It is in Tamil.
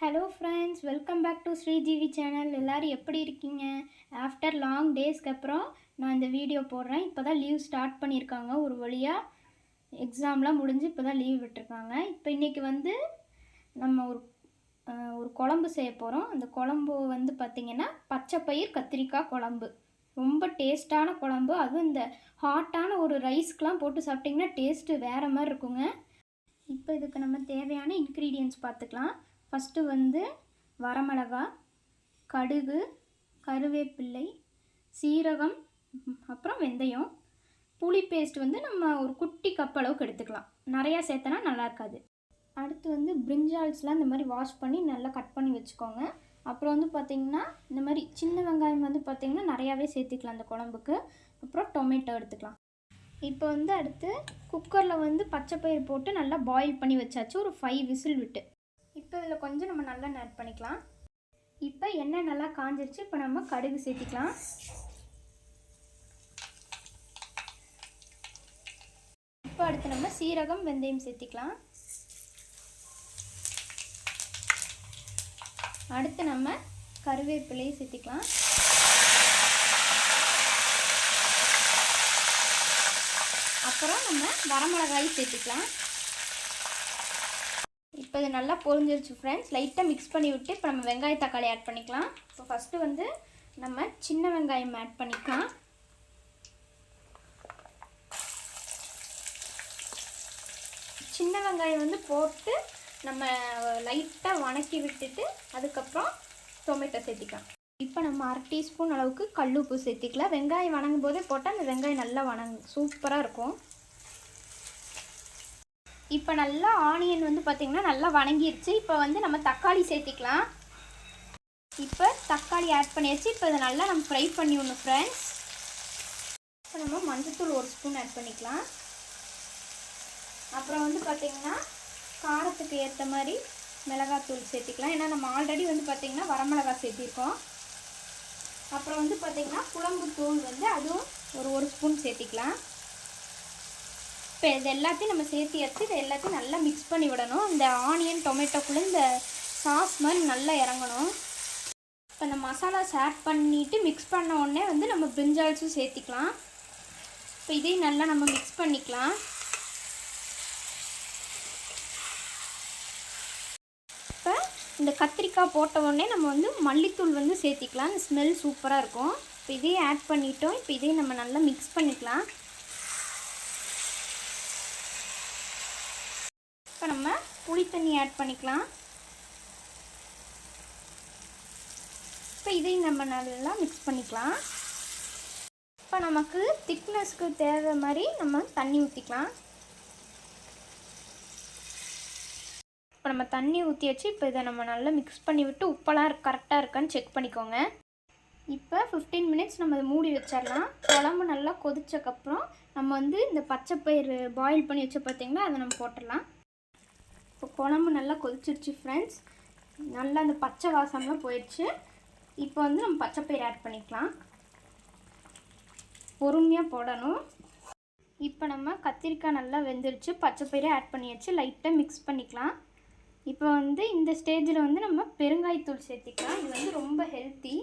Hello friends welcome back to Srijivi channel எல்லோரும் எப்படி இருக்கீங்க? ஆஃப்டர் லாங் டேஸ்க்கு அப்புறம் நான் இந்த வீடியோ போடுறேன். இப்போ தான் லீவ் ஸ்டார்ட் பண்ணியிருக்காங்க. ஒரு வழியாக எக்ஸாம்லாம் முடிஞ்சு இப்போ தான் லீவ் விட்டுருக்காங்க. இப்போ இன்றைக்கி வந்து நம்ம ஒரு ஒரு குழம்பு செய்ய போகிறோம் அந்த குழம்பு வந்து பார்த்திங்கன்னா பச்சை பயிர் கத்திரிக்காய் குழம்பு. ரொம்ப டேஸ்ட்டான குழம்பு. அதுவும் இந்த ஹாட்டான ஒரு ரைஸ்க்கெலாம் போட்டு சாப்பிட்டிங்கன்னா டேஸ்ட்டு வேறு மாதிரி இருக்குங்க. இப்போ இதுக்கு நம்ம தேவையான இன்க்ரீடியன்ஸ் பார்த்துக்கலாம் ஃபஸ்ட்டு வந்து வரமிளகா கடுகு கருவேப்பிள்ளை சீரகம் அப்புறம் வெந்தயம். புளி பேஸ்ட் வந்து நம்ம ஒரு குட்டி கப் அளவுக்கு எடுத்துக்கலாம். நிறையா சேர்த்தனா நல்லா இருக்காது. அடுத்து வந்து பிரிஞ்சால்ஸ்லாம் இந்த மாதிரி வாஷ் பண்ணி நல்லா கட் பண்ணி வச்சுக்கோங்க. அப்புறம் வந்து பார்த்திங்கன்னா இந்த மாதிரி சின்ன வெங்காயம் வந்து பார்த்திங்கன்னா நிறையாவே சேர்த்துக்கலாம் அந்த குழம்புக்கு. அப்புறம் டொமேட்டோ எடுத்துக்கலாம். இப்போ வந்து அடுத்து குக்கரில் வந்து பச்சை பயிர் போட்டு நல்லா பாயில் பண்ணி வச்சாச்சு. ஒரு ஃபைவ் விசில் விட்டு. இப்போ இதில் கொஞ்சம் நம்ம நல்லா ஆட் பண்ணிக்கலாம். இப்போ எண்ணெய் நல்லா காஞ்சிருச்சு இப்போ நம்ம கடுகு சேர்த்திக்கலாம். இப்போ அடுத்து நம்ம சீரகம் வெந்தயம் சேர்த்திக்கலாம். அடுத்து நம்ம கருவேப்பிலையை சேர்த்திக்கலாம். அப்புறம் நம்ம வரமிளகாய் சேர்த்துக்கலாம். இப்போ இது நல்லா பொரிஞ்சிருச்சு ஃப்ரெண்ட்ஸ் லைட்டாக மிக்ஸ் பண்ணி விட்டு இப்போ நம்ம வெங்காய தக்காளி ஆட் பண்ணிக்கலாம். இப்போ ஃபஸ்ட்டு வந்து நம்ம சின்ன வெங்காயம் ஆட் பண்ணிக்கலாம். சின்ன வெங்காயம் வந்து போட்டு நம்ம லைட்டாக வணக்கி விட்டுட்டு அதுக்கப்புறம் டொமேட்டோ சேர்த்திக்கலாம். இப்போ நம்ம அரை டீஸ்பூன் அளவுக்கு கல் உப்பு சேர்த்திக்கலாம். வெங்காயம் வணங்கும் போதே போட்டால் அந்த வெங்காயம் நல்லா வணங்கும். சூப்பராக இருக்கும். இப்போ நல்லா ஆனியன் வந்து பார்த்திங்கன்னா நல்லா வணங்கிருச்சு. இப்போ வந்து நம்ம தக்காளி சேர்த்திக்கலாம். இப்போ தக்காளி ஆட் பண்ணியாச்சு. இப்போ இதை நல்லா நம்ம ஃப்ரை பண்ணி ஒன்று ஃப்ரெண்ட்ஸ் இப்போ நம்ம மஞ்சத்தூள் ஒரு ஸ்பூன் ஆட் பண்ணிக்கலாம். அப்புறம் வந்து பார்த்திங்கன்னா காரத்துக்கு ஏற்ற மாதிரி மிளகாத்தூள் சேர்த்திக்கலாம். ஏன்னா நம்ம ஆல்ரெடி வந்து பார்த்திங்கன்னா வரமிளகா சேர்த்திருக்கோம். அப்புறம் வந்து பார்த்திங்கன்னா குழம்பு தூள் வந்து அதுவும் ஒரு ஒரு ஸ்பூன் சேர்த்திக்கலாம். இப்போ இது எல்லாத்தையும் நம்ம சேர்த்தியாச்சு இது எல்லாத்தையும் நல்லா மிக்ஸ் பண்ணி விடணும். இந்த ஆனியன் டொமேட்டோக்குள்ளே இந்த சாஸ் மாதிரி நல்லா இறங்கணும். இப்போ இந்த மசாலாஸ் ஆட் பண்ணிவிட்டு மிக்ஸ் பண்ண உடனே வந்து நம்ம பிரிஞ்சால்ஸும் சேர்த்திக்கலாம். இப்போ இதையும் நல்லா நம்ம மிக்ஸ் பண்ணிக்கலாம். இப்போ இந்த கத்திரிக்காய் போட்ட உடனே நம்ம வந்து மல்லித்தூள் வந்து சேர்த்திக்கலாம். இந்த ஸ்மெல் சூப்பராக இருக்கும். இப்போ இதையும் ஆட் பண்ணிட்டோம். இப்போ இதையும் நம்ம நல்லா மிக்ஸ் பண்ணிக்கலாம். இப்போ நம்ம புளி தண்ணி ஆட் பண்ணிக்கலாம். இப்போ இதையும் நம்ம நல்லா மிக்ஸ் பண்ணிக்கலாம். இப்போ நமக்கு திக்னஸ்க்கு தேவை மாதிரி நம்ம தண்ணி ஊற்றிக்கலாம் இப்போ நம்ம தண்ணி ஊற்றியாச்சு இப்போ இதை நம்ம நல்லா மிக்ஸ் பண்ணி விட்டு உப்பெல்லாம் கரெக்டாக இருக்கான்னு செக் பண்ணிக்கோங்க. இப்போ ஃபிஃப்டீன் மினிட்ஸ் நம்ம அதை மூடி வச்சிடலாம். குழம்பு நல்லா கொதிச்சக்கப்புறம் நம்ம வந்து இந்த பச்சை பயிறு பாயில் பண்ணி வச்ச பார்த்திங்கன்னா அதை நம்ம போட்டுடலாம். இப்போ குழம்பு நல்லா கொதிச்சிருச்சு ஃப்ரெண்ட்ஸ் நல்லா அந்த பச்சை வாசம்லாம் போயிடுச்சு இப்போ வந்து நம்ம பச்சை பயிர் ஆட் பண்ணிக்கலாம். பொறுமையாக போடணும். இப்போ நம்ம கத்திரிக்காய் நல்லா வெந்துருச்சு. பச்சை பயிரை ஆட் பண்ணியாச்சு. லைட்டாக மிக்ஸ் பண்ணிக்கலாம். இப்போ வந்து இந்த ஸ்டேஜில் வந்து நம்ம பெருங்காயத்தூள் சேர்த்திக்கலாம். இது வந்து ரொம்ப ஹெல்த்தி